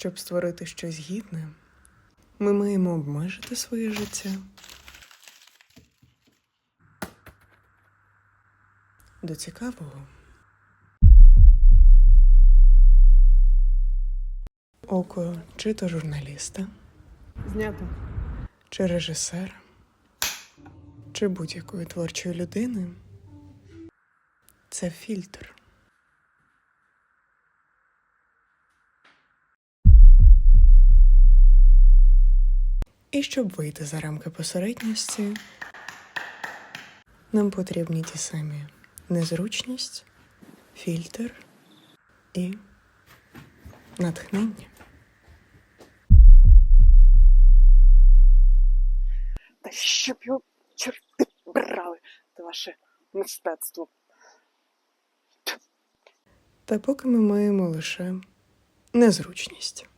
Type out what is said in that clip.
Щоб створити щось гідне, ми маємо обмежити своє життя. До цікавого. Око чи то журналіста, Знято. чи режисера, чи будь-якої творчої людини це фільтр. І щоб вийти за рамки посередності, нам потрібні ті самі незручність, фільтр і натхнення. Та щоб його чорти брали, це ваше мистецтво. Та поки ми маємо лише незручність.